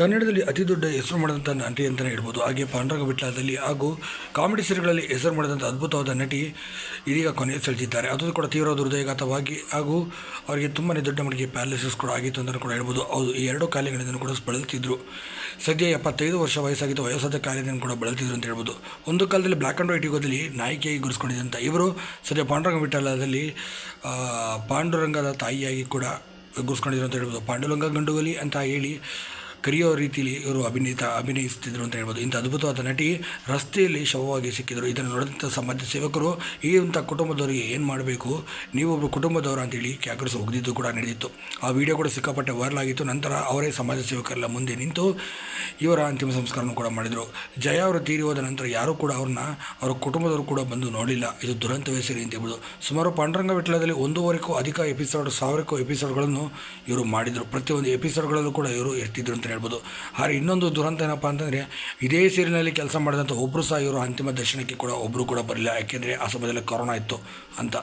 ಕನ್ನಡದಲ್ಲಿ ಅತಿ ದೊಡ್ಡ ಹೆಸರು ಮಾಡಿದಂಥ ನಟಿ ಅಂತಲೇ ಹೇಳ್ಬೋದು. ಹಾಗೆ ಪಾಂಡುರಂಗ ವಿಟ್ಲಾದಲ್ಲಿ ಹಾಗೂ ಕಾಮಿಡಿ ಸೀರಿಗಳಲ್ಲಿ ಹೆಸರು ಮಾಡಿದಂಥ ಅದ್ಭುತವಾದ ನಟಿ ಇದೀಗ ಕೊನೆ ಸೆಳೆದಿದ್ದಾರೆ. ಅದು ಕೂಡ ತೀವ್ರ ಹೃದಯಘಾತವಾಗಿ ಹಾಗೂ ಅವರಿಗೆ ತುಂಬಾ ದೊಡ್ಡ ಮಟ್ಟಿಗೆ ಪ್ಯಾರಾಲಿಸಿಸ್ ಕೂಡ ಆಗಿತ್ತು ಅಂತಲೂ ಕೂಡ ಹೇಳ್ಬೋದು. ಹೌದು, ಈ ಎರಡು ಕಾಲಗಳಿಂದ ಕೂಡ ಬಳಲ್ತಿದ್ರು. ಸದ್ಯ ಎಪ್ಪತ್ತೈದು ವರ್ಷ ವಯಸ್ಸಾಗಿದ್ದು ವಯಸ್ಸಾದ ಕಾಲದಿಂದ ಕೂಡ ಬಳಲ್ತಿದ್ರು ಅಂತ ಹೇಳ್ಬೋದು. ಒಂದು ಕಾಲದಲ್ಲಿ ಬ್ಲ್ಯಾಕ್ ಆ್ಯಂಡ್ ವೈಟ್ ಯುಗದಲ್ಲಿ ನಾಯಕಿಯಾಗಿ ಗುರುಸ್ಕೊಂಡಿದ್ದಂಥ ಇವರು ಸದ್ಯ ಪಾಂಡುರಂಗ ವಿಠಲದಲ್ಲಿ ಪಾಂಡುರಂಗದ ತಾಯಿಯಾಗಿ ಕೂಡ ಗುರುಸ್ಕೊಂಡಿದ್ರು ಅಂತ ಹೇಳ್ಬೋದು. ಪಾಂಡುರಂಗ ಗಂಡುಗಲಿ ಅಂತ ಹೇಳಿ ಕರೆಯೋ ರೀತಿಯಲ್ಲಿ ಇವರು ಅಭಿನೀತ, ಅಭಿನಯಿಸ್ತಿದ್ರು ಅಂತ ಹೇಳ್ಬೋದು. ಇಂಥ ಅದ್ಭುತವಾದ ನಟಿ ರಸ್ತೆಯಲ್ಲಿ ಶವವಾಗಿ ಸಿಕ್ಕಿದರು. ಇದನ್ನು ನೋಡಿದಂಥ ಸಮಾಜ ಸೇವಕರು, ಈ ಇಂಥ ಕುಟುಂಬದವರಿಗೆ ಏನು ಮಾಡಬೇಕು? ನೀವೊಬ್ಬರು ಕುಟುಂಬದವರು ಅಂತೇಳಿ ಕ್ಯಾಕರಿಸಿ ಹೋಗಿದ್ದು ಕೂಡ ನಡೆದಿತ್ತು. ಆ ವಿಡಿಯೋ ಕೂಡ ಸಿಕ್ಕಾಪಟ್ಟೆ ವೈರಲ್ ಆಗಿತ್ತು. ನಂತರ ಅವರೇ ಸಮಾಜ ಸೇವಕರೆಲ್ಲ ಮುಂದೆ ನಿಂತು ಇವರ ಅಂತಿಮ ಸಂಸ್ಕಾರವನ್ನು ಕೂಡ ಮಾಡಿದರು. ಜಯ ಅವರು ತೀರಿ ಹೋದ ನಂತರ ಯಾರೂ ಕೂಡ ಅವ್ರನ್ನ, ಅವರ ಕುಟುಂಬದವರು ಕೂಡ ಬಂದು ನೋಡಿಲ್ಲ ಇದು ದುರಂತವೇ ಸರಿ ಅಂತ ಹೇಳ್ಬೋದು. ಸುಮಾರು ಪಾಂಡುರಂಗ ವಿಟ್ಲದಲ್ಲಿ ಒಂದೂವರೆಗೂ ಅಧಿಕ ಎಪಿಸೋಡ್, ಸಾವಿರಕ್ಕೂ ಎಪಿಸೋಡ್ಗಳನ್ನು ಇವರು ಮಾಡಿದರು. ಪ್ರತಿಯೊಂದು ಎಪಿಸೋಡ್ಗಳಲ್ಲೂ ಕೂಡ ಇವರು ಇರ್ತಿದ್ರು ಅಂತ ಹೇಳ್ಬೋದು. ಆದರೆ ಇನ್ನೊಂದು ದುರಂತ ಏನಪ್ಪ ಅಂತಂದರೆ, ಇದೇ ಸೀರಿಯಲ್ನಲ್ಲಿ ಕೆಲಸ ಮಾಡಿದಂಥ ಒಬ್ಬರು ಸಹ ಇವರು ಅಂತಿಮ ದರ್ಶನಕ್ಕೆ ಕೂಡ ಒಬ್ಬರು ಕೂಡ ಬರಲಿಲ್ಲ. ಯಾಕೆಂದರೆ ಆ ಸಮಯದಲ್ಲಿ ಕೊರೋನಾ ಇತ್ತು ಅಂತ.